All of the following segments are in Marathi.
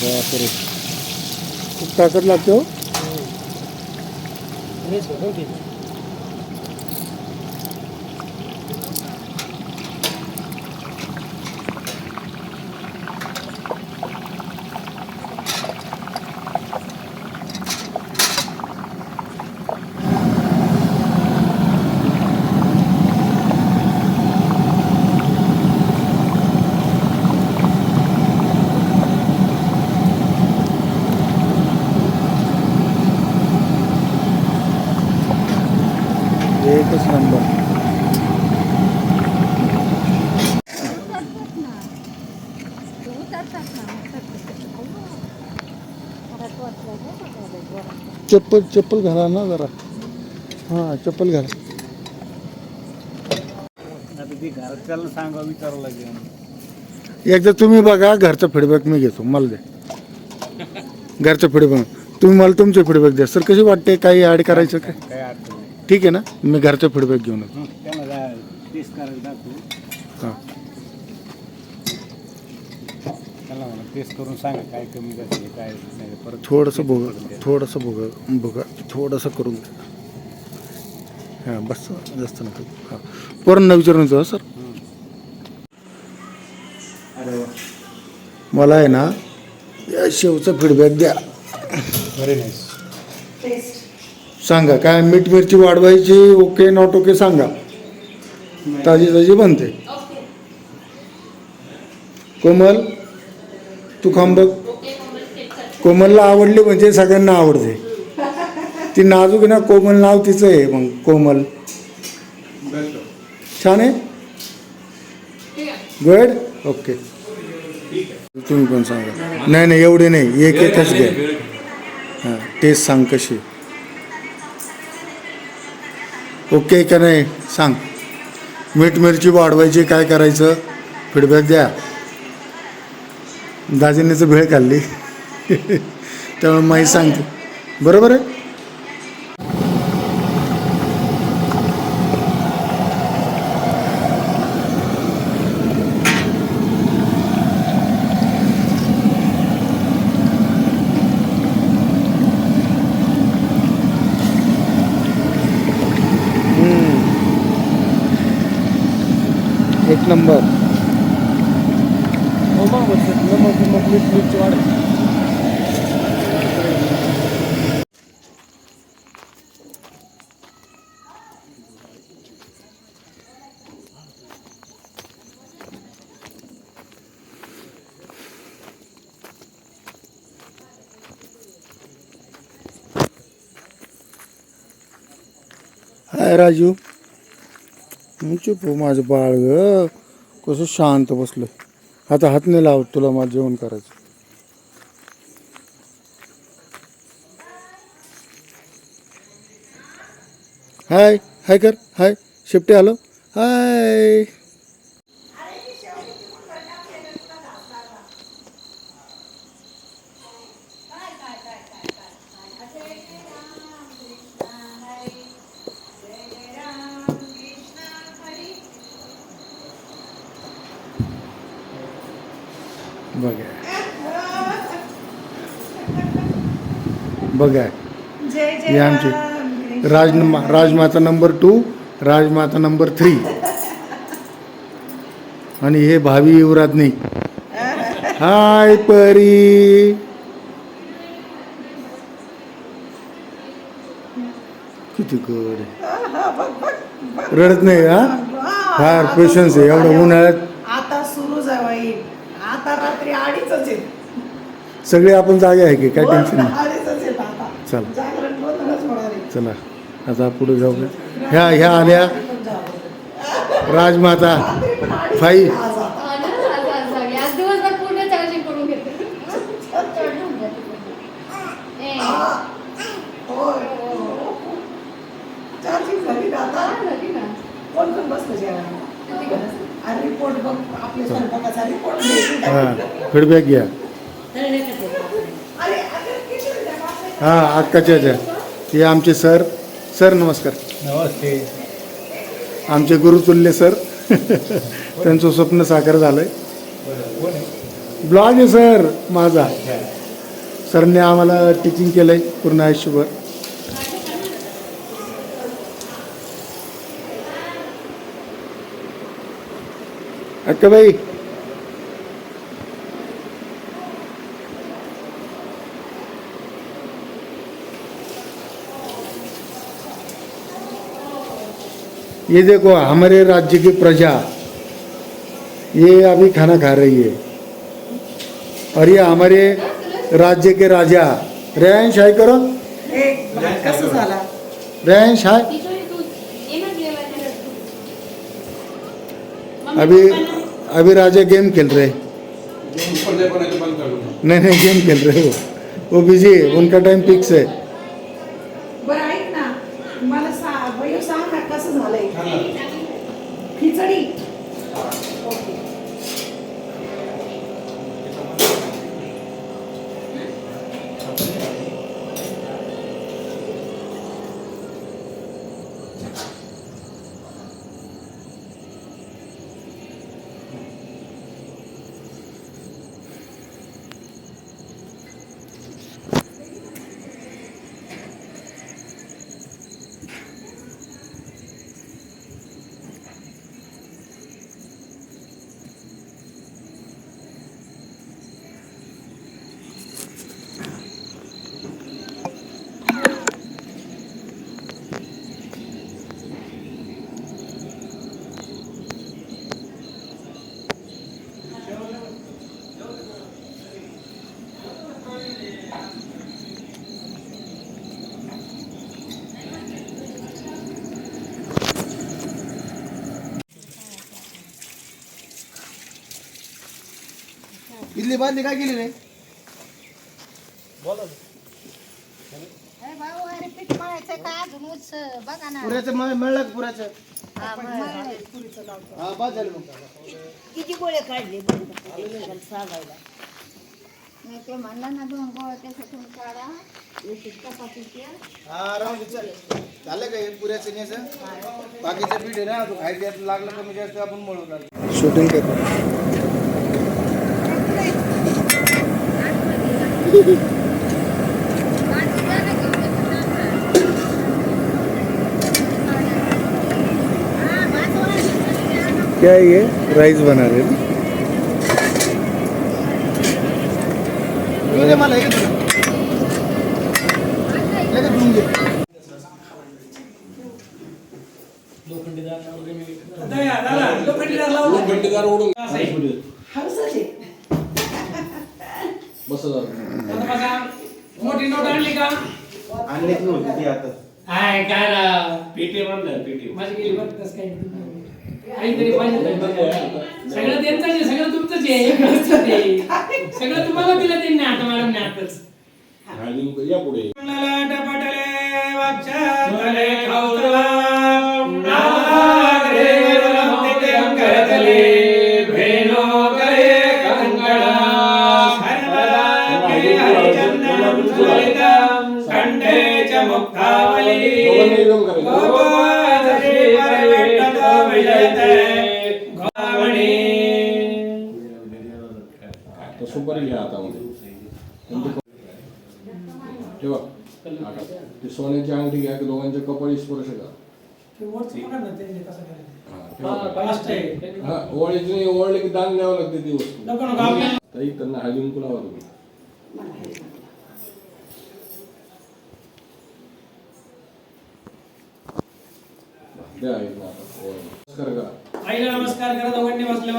বাপরে। খুব টাকার লাগছে चप्पल चप्पल घाला ना जरा. हां चप्पल घाला. सांगा विचारावं लागेल. एकदा तुम्ही बघा घरचा फीडबॅक मी घेतो. मला द्या घरचा फीडबॅक तुम्ही मला तुमचे फीडबॅक द्या. सर कशी वाटते? काही ॲड करायचं काय? ठीक आहे ना? मी घरचा फीडबॅक घेऊन येतो. हं, टेस्ट करून सांगा काय कमी जास्त आहे, काय नाही परत थोडंसं बघा थोडंसं बघा बघा थोडंसं करून द्या. हां बस जास्त नको. हां. पोरांना विचारून जाऊ सर. अरे वा मला आहे ना या शेवचा फीडबॅक द्या. व्हेरी नाईस सांगा काय मीठ मिरची वाढवायची ओके नॉट ओके सांगा. ताजी ताजी बनते. कोमल? तू खांब बघ. कोमलला आवडली म्हणजे सगळ्यांना आवडते. ती नाजूक आहे ना कोमल नाव तिचं आहे मग कोमल. छान आहे? गुड ओके तुम्ही पण सांगा. नाही नाही एवढे नाही. एक एकच घ्या. हां तेच सांग कशी. ओके का नाही? सांग. मीठ मिरची वाढवायची काय करायचं? फीडबॅक द्या. दाजिनीचं भेळ खाल्ली. त्यामुळे माहीत सांगते. बरोबर आहे? एक नंबर. हाय राजू. मी चुप हो माझं बाळ ग. कसं शांत बसलं आता हात नाही लावत तुला माझं जेवण करायचं. हाय हाय कर हाय. शेपटी आलो. हाय बघा बघा. हे आमचे Raj Rajmata number two Rajmata number three. आणि हे भावी युवराजनी. हाय परी. किती गड रडत नाही हा? फार पेशन्स आहे एवढं उन्हाळ्यात. आता सुरू जाईल आता रात्री आहेत सगळे आपण जागे आहे की काय टेन्शन नाही आहेत आता चला. जागरण बंधनच होणार आहे चला. आता पुढे जाऊ ह्या ह्या आल्या. राजमाता. फाई हां. फीडबॅक घ्या अरे अरे किती द्या बापरे. हां अक्काच्या ह्याच्या हे आमचे सर. सर नमस्कार. नमस्ते. आमचे गुरुतुल्य सर. त्यांचं स्वप्न साकार कोण आहे ब्लॉग आहे सर माझा. सरने आम्हाला टीचिंग केलं आहे पूर्ण आयुष्यभर. अक्का ये देखो हमारे राज्य की प्रजा ये अभी खाना खा रही है। और ये हमारे राज्य के राजा रेयांश हाय करो। हे कसं झाला रेयांश हाय किशोरी तू ये ना जेवायला तू. अभी अभी राजा गेम खेल रहे नहीं नहीं गेम खेल रहे वो। वो बिज़ी है उनका टाइम फिक्स है। इथली बादली काय केली रे अरे भाऊ अरे पीठ मळायचं का अजून? उच बघा ना. पुऱ्याचं मळ मळलं का पुऱ्याचं? हा, मळलंय. हा बाद झालं मग. किती गोळे काढले बंद सागायला. नाही ते म्हणलं ना दोन गोळे त्याच्यातून काढा. एक चपातीचे हा राहून दे, चल. झालं का हे पुऱ्याचं न्यायचं बाकीचं पीठ आहे ना तू खायचं लागलं कमी जास्त आपण मळून. शूटिंग कर क्या ये? राइस बना रहे हैं। मोठी नोट आणली का? आणलीच नव्हती ती आता. हाय काय राव पेटी म्हणलं पेटी. माझी गेली बघ तसं काही काहीतरी पाहिजे तरी बघा. सगळं त्यांचंच आहे सगळं तुमचंच आहे व्यवस्थित आहे. सगळं तुम्हाला दिलं त्यांनी आता मॅडमने आताच. या पुढे. टपाटले ठेवा आता ते सोन्याची अंगठी घ्या की दोघांच्या कपाळी स्पर्श करा. हा, नाही ओवाळले की दान द्यावं लागते ती वस्तू. नको नको आपल्या ताई त्यांना तुम्ही? द्या आईला आता ओवाळून. नमस्कार करा. आईला नमस्कार करा दोघांनी बसल्या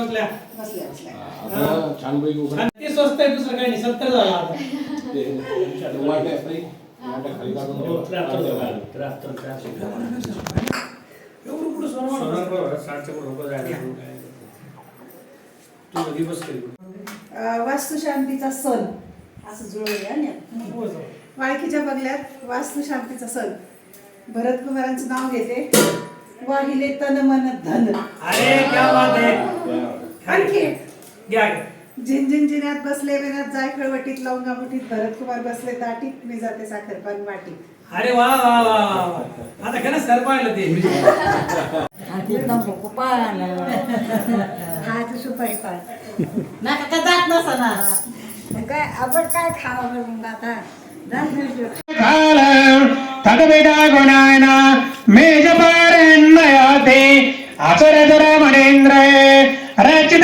आता छानपैकी आणि ते स्वस्त आहे दुसरं काही नाही सत्तर झाला आता. वास्तुशांतीचा सण असं जुळवूया ना वाळकीच्या बंगल्यात वास्तुशांतीचा सण भरत कुमारांचं नाव घेते. वाहिले तन मन धन. अरे क्या बात आणखी घ्या झिंझिन जिन्यात बसले वेनात जाय खळवटीत लवंगा भरत कुमार बसले ताटीत मी जाते साखरपान वाटीत. अरे वा वा वा वा आता सरपायला ते. आज पारे पाळ मनेंद्र रचित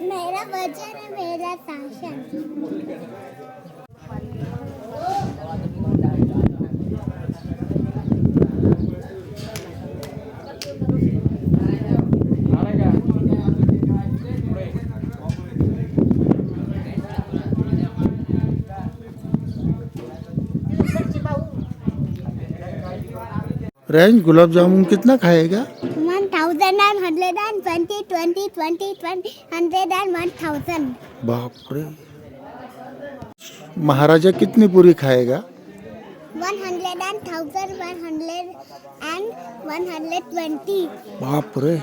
मेरा वजन है मेरा फैशन रेंज गुलाब जामुन कितना खाएगा? One thousand and hundred and twenty twenty twenty twenty hundred and one thousand बाप रे महाराजा कितनी पूरी खाएगा? One hundred and thousand one hundred and one hundred twenty बाप रे